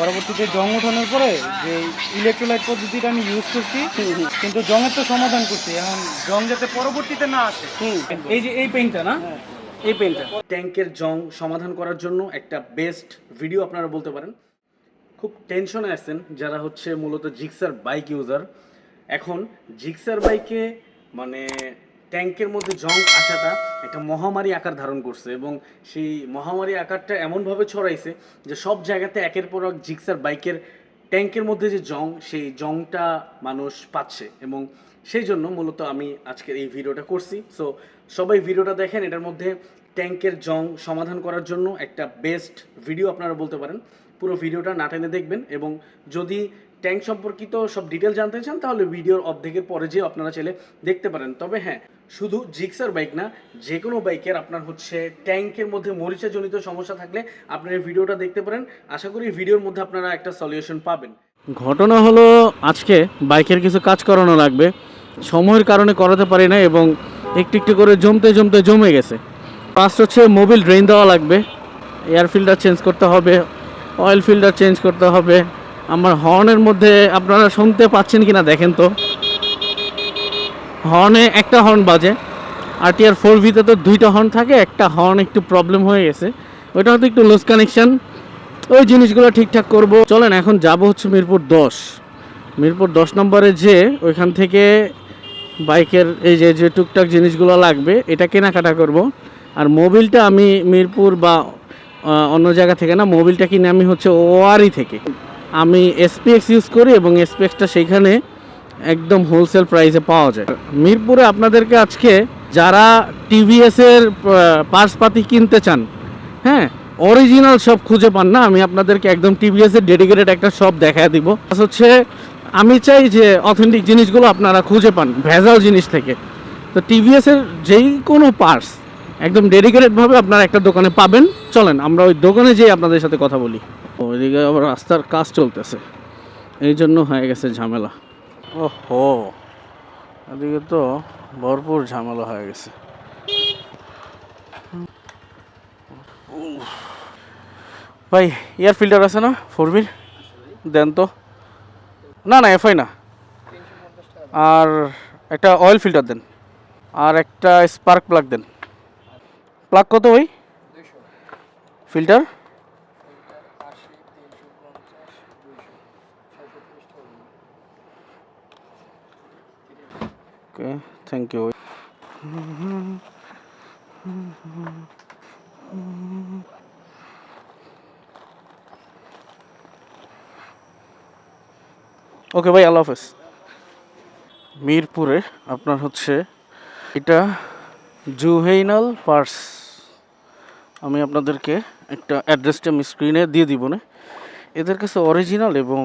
পরবর্তীতে জং ওঠানোর পরে যে ইলেকট্রোলাইট পদ্ধতিটা আমি ইউজ করছি কিন্তু জংয়ের তো সমাধান করছি এখন জং যাতে পরবর্তীতে না আসে। এই যে এই পেনটা না? এই পেনটা ট্যাঙ্কের জং সমাধান করার জন্য একটা বেস্ট ভিডিও আপনারা বলতে পারেন। খুব টেনশনে আছেন যারা হচ্ছে মূলত জিক্সার বাইক ইউজার এখন জিক্সার বাইকে মানে ট্যাঙ্কের মধ্যে জং আসাটা একটা মহামারী আকার ধারণ করছে এবং সেই মহামারী আকারটা এমনভাবে ছড়াইছে যে সব জায়গাতে একের পর এক জিক্সার বাইকের ট্যাঙ্কের মধ্যে যে জং, সেই জংটা মানুষ পাচ্ছে এবং সেই জন্য মূলত আমি আজকের এই ভিডিওটা করছি। সো সবাই ভিডিওটা দেখেন, এটার মধ্যে ট্যাঙ্কের জং সমাধান করার জন্য একটা বেস্ট ভিডিও আপনারা বলতে পারেন। পুরো ভিডিওটা না টেনে দেখবেন এবং যদি ট্যাঙ্ক সম্পর্কিত সব ডিটেল জানতে চান, তাহলে ভিডিওর অর্ধেকের পরে যে আপনারা চাইলে দেখতে পারেন। তবে হ্যাঁ শুধু জিক্সার বাইক না যে কোনো বাইকের আপনার হচ্ছে ট্যাঙ্কের মধ্যে মরিচাজনিত সমস্যা থাকলে আপনার ভিডিওটা দেখতে পারেন। আশা করি ভিডিওর মধ্যে আপনারা একটা সলিউশন পাবেন। ঘটনা হলো, আজকে বাইকের কিছু কাজ করানো লাগবে। সময়ের কারণে করাতে পারি না এবং একটু একটু করে জমতে জমতে জমে গেছে। ফার্স্ট হচ্ছে মোবিল ড্রেন দেওয়া লাগবে। এয়ার ফিল্টার চেঞ্জ করতে হবে অয়েল ফিল্টার চেঞ্জ করতে হবে। আমার হর্নের মধ্যে আপনারা শুনতে পাচ্ছেন কিনা দেখেন তো। হর্নে একটা হর্ন বাজে আর টিআর ফোর ভিতে তো দুইটা হর্ন থাকে, একটা হর্ন একটু প্রবলেম হয়ে গেছে। ওইটা হয়তো একটু লুজ কানেকশান ওই জিনিসগুলো ঠিকঠাক করব। চলেন, এখন যাব হচ্ছে মিরপুর দশ। মিরপুর দশ নম্বরে যে ওইখান থেকে বাইকের এই যে যে টুকটাক জিনিসগুলো লাগবে, এটা কেনাকাটা করব। আর মোবিলটা আমি মিরপুর বা অন্য জায়গা থেকে না, মোবিলটা কিনে আমি হচ্ছে ওয়ারি থেকে। আমি এসপিএক্স ইউজ করি এবং এসপিএক্সটা সেইখানে একদম হোলসেল প্রাইসে পাওয়া যায়। মিরপুরে আপনাদেরকে আজকে যারা টিভিএস এর পার্সপাতি কিনতে চান হ্যাঁ অরিজিনাল সব খুঁজে পান না, আমি আপনাদেরকে একদম টিভিএস এর ডেডিকেটেড একটা শপ দেখায় দিব। হচ্ছে, আমি চাই যে অথেন্টিক জিনিসগুলো আপনারা খুঁজে পান, ভেজাল জিনিস থেকে। তো টিভিএস এর যেই কোনো পার্স একদম ডেডিকেটেড ভাবে আপনারা একটা দোকানে পাবেন। চলেন, আমরা ওই দোকানে যেয়ে আপনাদের সাথে কথা বলি। ওইদিকে আবার রাস্তার কাজ চলতেছে। এই জন্য হয়ে গেছে ঝামেলা। ও হো এদিকে তো ভরপুর ঝামেলা হয়ে গেছে। ভাই এয়ার ফিল্টার আছে না ফোর বির দেন তো। না না এফআই না। আর একটা অয়েল ফিল্টার দেন। আর একটা স্পার্ক প্লাগ দেন। প্লাগ কত ভাই? Filter okay thank you okay ভাই, আল্লাহ হাফেজ। মিরপুরে আপনার হচ্ছে এটা জুহেইনাল পার্স। আমি আপনাদেরকে একটা অ্যাড্রেসটা আমি স্ক্রিনে দিয়ে দিব না। এদের কাছে অরিজিনাল এবং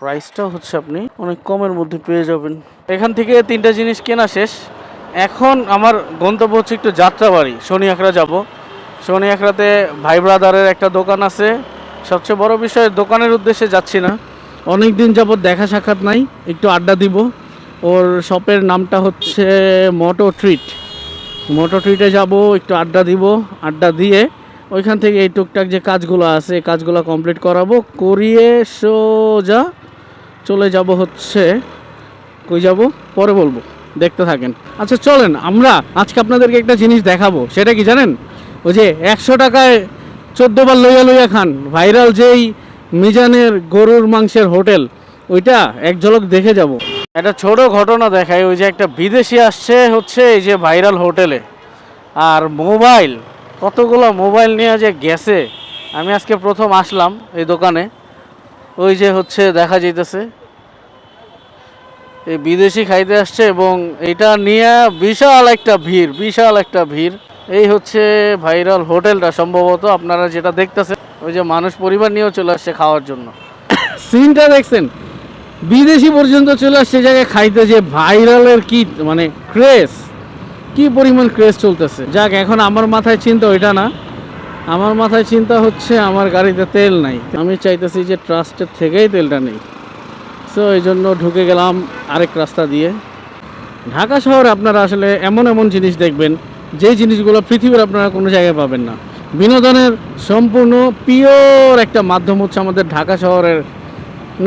প্রাইসটাও হচ্ছে আপনি অনেক কমের মধ্যে পেয়ে যাবেন। এখান থেকে তিনটা জিনিস কেনা শেষ। এখন আমার গন্তব্য হচ্ছে একটু যাত্রাবাড়ি শনি আখড়া যাব। শনি আখড়াতে ভাই ব্রাদারের একটা দোকান আছে। সবচেয়ে বড় বিষয়, দোকানের উদ্দেশ্যে যাচ্ছি না। অনেক দিন যাবত দেখা সাক্ষাৎ নাই, একটু আড্ডা দিব। ওর শপের নামটা হচ্ছে মোটো ট্রিট মোটো ট্রিটে যাব, একটু আড্ডা দিব। আড্ডা দিয়ে ওইখান থেকে এই টুকটাক যে কাজগুলো আছে, কাজগুলো কমপ্লিট করাবো। করিয়ে সোজা চলে যাব হচ্ছে, কই যাব? পরে বলব, দেখতে থাকেন। আচ্ছা চলেন, আমরা আজকে আপনাদেরকে একটা জিনিস দেখাবো, সেটা কি জানেন? ওই যে একশো টাকায় চোদ্দ বার লইয়া লইয়া খান, ভাইরাল যেই মিজানের গরুর মাংসের হোটেল, ওইটা এক ঝলক দেখে যাব। একটা ছোট ঘটনা দেখায় ওই যে একটা বিদেশি আসছে হচ্ছে এই যে ভাইরাল হোটেলে, আর মোবাইল, কতগুলো মোবাইল নিয়ে যে গেছে, আমি আজকে প্রথম আসলাম এই দোকানে, ওই যে হচ্ছে দেখা যাইতেছে এই বিদেশি খাইতে আসছে এবং এটা নিয়ে বিশাল একটা ভিড়, বিশাল একটা ভিড়। এই হচ্ছে ভাইরাল হোটেলটা সম্ভবত, আপনারা যেটা দেখতেছেন, ওই যে মানুষ পরিবার নিয়েও চলে আসছে খাওয়ার জন্য। সিনটা দেখছেন? বিদেশি পর্যন্ত চলে আসছে জায়গায় খাইতে যে ভাইরালের কি মানে ক্রেস কি পরিমাণ ক্রেজ চলতেছে। যাক, এখন আমার মাথায় চিন্তা, ওইটা না। আমার মাথায় চিন্তা হচ্ছে, আমার গাড়িতে তেল নাই। আমি চাইতেছি যে ট্রাস্টের থেকেই তেলটা নেই। সো এই জন্য ঢুকে গেলাম আরেক রাস্তা দিয়ে। ঢাকা শহরে আপনারা আসলে এমন এমন জিনিস দেখবেন যে জিনিসগুলো পৃথিবীর আপনারা কোনো জায়গায় পাবেন না। বিনোদনের সম্পূর্ণ পিওর একটা মাধ্যম হচ্ছে আমাদের ঢাকা শহরের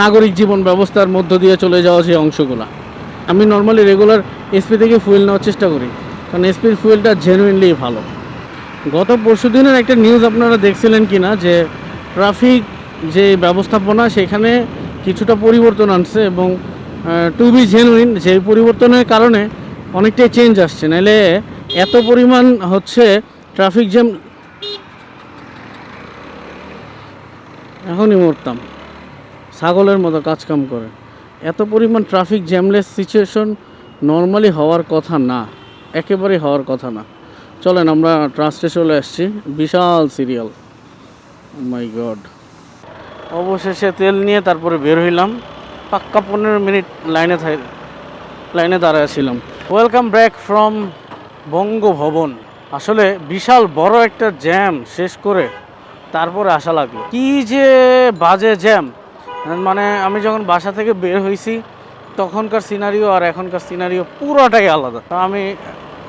নাগরিক জীবন ব্যবস্থার মধ্য দিয়ে চলে যাওয়া যে অংশগুলো। আমি নর্মালি রেগুলার এসপি থেকে ফুয়েল নেওয়ার চেষ্টা করি, কারণ এসপির ফুয়েলটা জেনুইনলি ভালো। গত পরশু দিনের একটা নিউজ আপনারা দেখছিলেন কি না যে ট্রাফিক যে ব্যবস্থাপনা, সেখানে কিছুটা পরিবর্তন আনছে এবং টু বি জেনুইন যে পরিবর্তনের কারণে অনেকটাই চেঞ্জ আসছে। নাহলে এত পরিমাণ হচ্ছে ট্রাফিক জ্যাম এখনই মরতাম। ছাগলের মতো কাজকাম করে। এত পরিমাণ ট্রাফিক জ্যামলেস সিচুয়েশন নর্মালি হওয়ার কথা না। একেবারেই হওয়ার কথা না। চলেন আমরা ট্রাস্টে চলে আসছি। বিশাল সিরিয়াল মাই গড অবশেষে তেল নিয়ে তারপরে বের হইলাম। পাক্কা পনেরো মিনিট লাইনে লাইনে দাঁড়াইছিলাম ওয়েলকাম ব্যাক ফ্রম বঙ্গভবন। আসলে বিশাল বড় একটা জ্যাম শেষ করে তারপরে আসা লাগল। কি যে বাজে জ্যাম মানে আমি যখন বাসা থেকে বের হয়েছি তখনকার সিনারিও আর এখনকার সিনারিও পুরোটাই আলাদা। আমি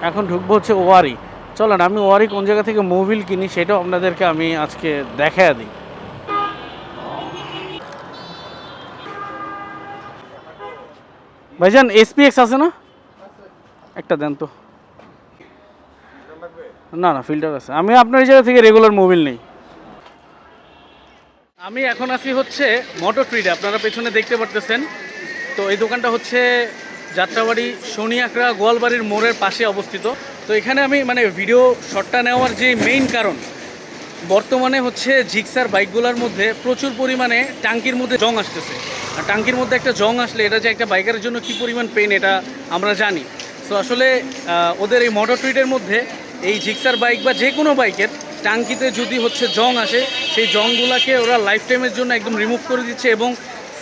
এখন ঢুকবো হচ্ছে ওয়ারি। চলেন, আমি ওয়ারি কোন জায়গা থেকে মোবিল কিনি, সেটাও আপনাদেরকে আমি আজকে দেখা দিই। ভাইজান এসপিএক্স আছে না? একটা দেন তো। না না ফিল্টার আছে। আমি আপনার এই জায়গা থেকে রেগুলার মোবিল নেই। আমি এখন আছি হচ্ছে মোটর ট্রিডে আপনারা পেছনে দেখতে পারতেছেন। তো এই দোকানটা হচ্ছে যাত্রাবাড়ি শনিয়াকড়া গোয়ালবাড়ির মোড়ের পাশে অবস্থিত। তো এখানে আমি মানে ভিডিও শটটা নেওয়ার যে মেইন কারণ বর্তমানে হচ্ছে জিক্সার বাইকগুলোর মধ্যে প্রচুর পরিমাণে টাঙ্কির মধ্যে জং আসতেছে। আর টাঙ্কির মধ্যে একটা জং আসলে এটা যে একটা বাইকারের জন্য কি পরিমাণ পেন এটা আমরা জানি। তো আসলে ওদের এই মোটর টুইটের মধ্যে এই জিক্সার বাইক বা যে কোনো বাইকের টাঙ্কিতে যদি হচ্ছে জং আসে, সেই জংগুলোকে ওরা লাইফ টাইমের জন্য একদম রিমুভ করে দিচ্ছে এবং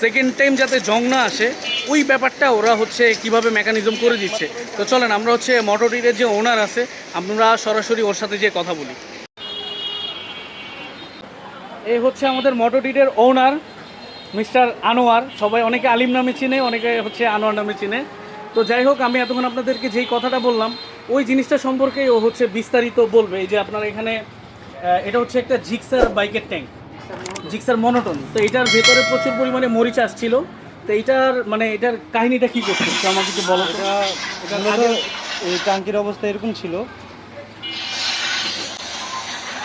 সেকেন্ড টাইম যাতে জং না আসে, ওই ব্যাপারটা ওরা হচ্ছে কীভাবে মেকানিজম করে দিচ্ছে। তো চলেন, আমরা হচ্ছে মোটর টুইটের যে ওনার আছে, আমরা সরাসরি ওর সাথে যে কথা বলি। এই হচ্ছে আমাদের মোটোটিটের ওনার মিস্টার আনোয়ার। সবাই অনেকে আলিম নামে চিনে অনেকে হচ্ছে আনোয়ার নামে চিনে। তো যাই হোক আমি এতক্ষণ আপনাদেরকে যেই কথাটা বললাম ওই জিনিসটা সম্পর্কে ও হচ্ছে বিস্তারিত বলবে। এই যে আপনার এখানে এটা হচ্ছে একটা জিক্সার বাইকের ট্যাঙ্ক জিক্সার মনোটন তো এটার ভেতরে প্রচুর পরিমাণে মরিচ আসছিল। তো এইটার মানে এটার কাহিনীটা কি করছে? আমাকে একটু বলো। এটা এই টাঙ্কির অবস্থা এরকম ছিল।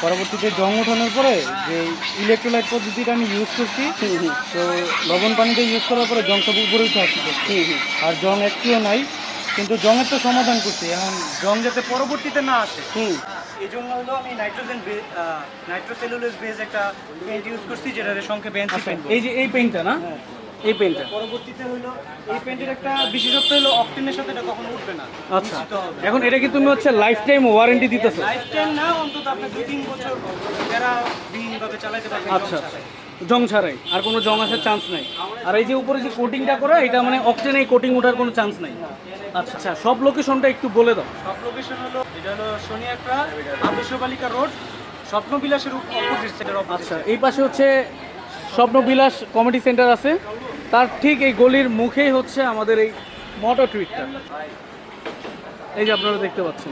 পরবর্তীতে জং ওঠানোর পরে যে ইলেকট্রোলাইট পদ্ধতিটা আমি ইউজ করছি তো লবণ পানিতে ইউজ করার পরে জং সব উপরে উঠে আসছে। আর জং একটিও নাই কিন্তু জংয়ের তো সমাধান করছি এখন জং যাতে পরবর্তীতে না আসে হুম। এই জন্য হলো আমি নাইট্রোজেন নাইট্রোসেলুলোজ বেস একটা পেন্ট ইউজ করছি যেটা সংক্ষেপে পেন্ট এই যে এই পেনটা না? এই পেনটা পরবর্তীতে হলো এই পেন্টের একটা বিশেষত্ব হলো অকটেনের সাথে এটা কখনো উঠবে না আচ্ছা। এখন এটা কি তুমি হচ্ছে লাইফ টাইম ওয়ারেন্টি দিতেছো? লাইফ টাইম না অন্তত আপনি দুই তিন বছর যারা বিহীনভাবে চালাতে পারবেন আচ্ছা। জং ছাড়াই। আর কোনো জং আসার চান্স নাই। আর এই যে উপরে যে কোটিংটা করা এটা মানে অক্টেন কোটিং ওঠার কোনো চান্স নাই। আচ্ছা আচ্ছা সব লোকেশনটা একটু বলে দাও। সব লোকেশন হলো এটা হলো শনিয়াকড়া আদর্শ বালিকা রোড স্বপ্নবিলাসের অপোজিট সাইডের আচ্ছা এই পাশে হচ্ছে স্বপ্নবিলাস কমেডি সেন্টার আছে। তার ঠিক এই গলির মুখেই হচ্ছে আমাদের এই মোটর টুইটটা। এই যে আপনারা দেখতে পাচ্ছেন।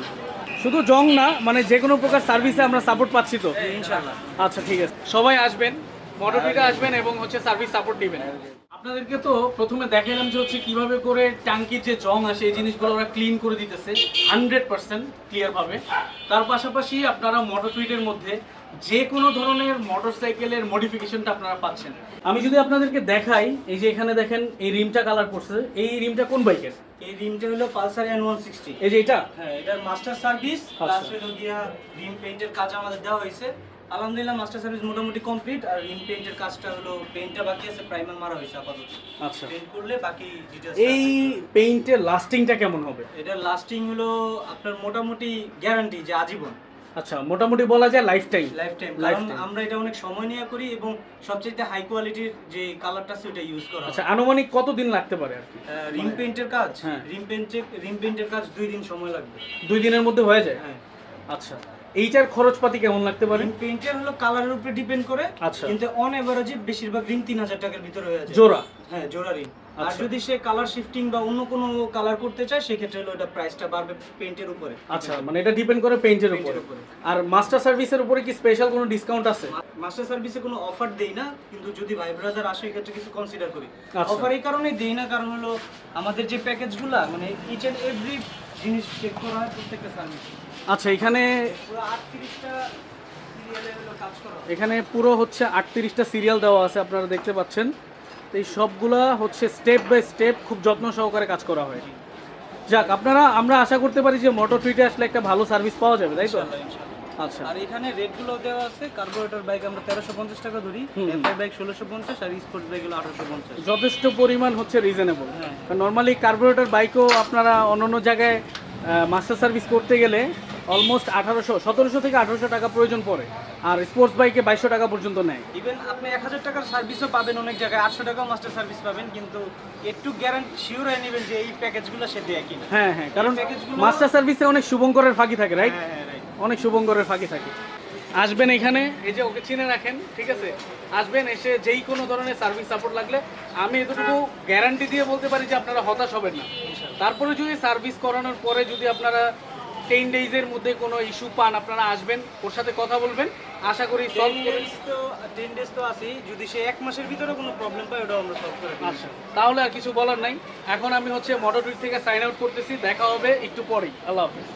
শুধু জং না মানে যে কোনো প্রকার সার্ভিসে আমরা সাপোর্ট পাচ্ছি তো। ইনশাআল্লাহ। আচ্ছা ঠিক আছে। সবাই আসবেন মোটরটিতে আসবেন এবং হচ্ছে সার্ভিস সাপোর্ট দিবেন আপনাদেরকে তো প্রথমে দেখালাম যে হচ্ছে কীভাবে করে ট্যাঙ্কির যে জং আসে এই জিনিসগুলো ওরা ক্লিন করে দিতেছে হান্ড্রেড পার্সেন্ট ক্লিয়ারভাবে তার পাশাপাশি আপনারা মোটর টুইটের মধ্যে যে কোনো ধরনের মোটরসাইকেলের মডিফিকেশনটা আপনারা পাচ্ছেন। আমি যদি আপনাদেরকে দেখাই এই যে এখানে দেখেন এই রিমটা কালার করছে। এই রিমটা কোন বাইকের? এই রিমটা হলো পালসার এন ওয়ান সিক্সটি এই যে এটা? হ্যাঁ এটার মাস্টার সার্ভিস। প্লাস হলো গিয়া রিম পেইন্টের কাজ আমাদের দেওয়া হয়েছে। আলহামদুলিল্লাহ মাস্টার সার্ভিস মোটামুটি কমপ্লিট আর রিম পেইন্টের কাজটা হলো পেইন্টটা বাকি আছে প্রাইমার মারা হয়েছে আপাতত। আচ্ছা। পেইন্ট করলে বাকি ডিটেলস এই পেইন্টের লাস্টিংটা কেমন হবে? এটার লাস্টিং হলো আপনার মোটামুটি গ্যারান্টি যে আজীবন। আচ্ছা মোটামুটি বলা যায় লাইফ টাইম লাইফ টাইম. কারণ আমরা এটা অনেক সময় নিয়ে করি এবং সবচেয়ে হাই কোয়ালিটির যে কালারটা ওটা ইউজ করা আচ্ছা আনুমানিক কতদিন লাগতে পারে আর কি? রিম পেইন্টের কাজ? হ্যাঁ। রিম পেইন্টের রিম পেইন্টের কাজ দুই দিন সময় লাগবে। দুই দিনের মধ্যে হয়ে যায়? হ্যাঁ। আচ্ছা এইটার খরচপাতি কেমন লাগতে পারে? পেইন্টের হলো কালারের উপরে ডিপেন্ড করে আচ্ছা। কিন্তু অন এভারেজে বেশিরভাগ রিম তিন হাজার টাকার ভিতরে হয়ে যায়। জোড়া? হ্যাঁ জোড়া রিম আর আচ্ছা। যদি সে কালার শিফটিং বা অন্য কোনো কালার করতে চায় সেক্ষেত্রে হলো এটা প্রাইসটা বাড়বে পেইন্টের উপরে। আচ্ছা মানে এটা ডিপেন্ড করে পেইন্টের উপরে। আর মাস্টার সার্ভিসের উপরে কি স্পেশাল কোনো ডিসকাউন্ট আছে? মাস্টার সার্ভিসে কোনো অফার দেই না কিন্তু যদি ভাই ব্রাদার আসে এক্ষেত্রে কিছু কনসিডার করি। আচ্ছা। অফার এই কারণে দেই না কারণ হলো আমাদের যে প্যাকেজগুলা মানে ইচ এন্ড এভরি জিনিস চেক করা হয় প্রত্যেকটা সার্ভিস আচ্ছা এখানে পুরো আটত্রিশটা এখানে পুরো হচ্ছে আটত্রিশটা সিরিয়াল দেওয়া আছে আপনারা দেখতে পাচ্ছেন। তো এই সবগুলা হচ্ছে স্টেপ বাই স্টেপ খুব যত্ন সহকারে কাজ করা হয় যাক আপনারা আমরা আশা করতে পারি যে মোটর টুইটে আসলে একটা ভালো সার্ভিস পাওয়া যাবে তাই তো। আচ্ছা আর এখানে রেটগুলো দেওয়া আছে কার্বোরেটর বাইক আমরা তেরোশো পঞ্চাশ টাকা ধরি। এফআই বাইক ষোলোশো পঞ্চাশ আর স্পোর্টস বাইক হলো আঠারোশো পঞ্চাশ যথেষ্ট পরিমাণ হচ্ছে রিজনেবল হ্যাঁ। নর্মালি কার্বোরেটর বাইকও আপনারা অন্য অন্য জায়গায় মাস্টার সার্ভিস করতে গেলে অলমোস্ট আঠারোশো সতেরোশো থেকে আঠারোশো টাকা প্রয়োজন পড়ে। আর স্পোর্টস বাইকে বাইশশো টাকা পর্যন্ত নেয়। ইভেন আপনি এক হাজার টাকার সার্ভিসও পাবেন অনেক জায়গায়। আটশো টাকাও মাস্টার সার্ভিস পাবেন কিন্তু একটু গ্যারান্টি শিওর হয়ে নেবেন যে এই প্যাকেজগুলো সে দেয় কিনা। হ্যাঁ হ্যাঁ কারণ প্যাকেজগুলো- মাস্টার সার্ভিসে অনেক শুভঙ্করের ফাঁকি থাকে রাইট হ্যাঁ হ্যাঁ right. অনেক শুভঙ্করের ফাঁকি থাকে। আসবেন এখানে এই যে ওকে চিনে রাখেন ঠিক আছে? আসবেন এসে যেই কোনো ধরনের সার্ভিস সাপোর্ট লাগলে আমি এতটুকু গ্যারান্টি দিয়ে বলতে পারি যে আপনারা হতাশ হবেন না। তারপরে যদি সার্ভিস করানোর পরে যদি আপনারা টেন ডেইজের মধ্যে কোনো ইস্যু পান আপনারা আসবেন ওর সাথে কথা বলবেন আশা করি সলভ করে তো টেন ডেজ তো আছেই যদি সে এক মাসের ভিতরে কোনো প্রবলেম পায় ওটাও আমরা সলভ করে আচ্ছা তাহলে আর কিছু বলার নাই। এখন আমি হচ্ছে মোটর থেকে সাইন আউট করতেছি দেখা হবে একটু পরেই। আল্লাহ হাফিজ।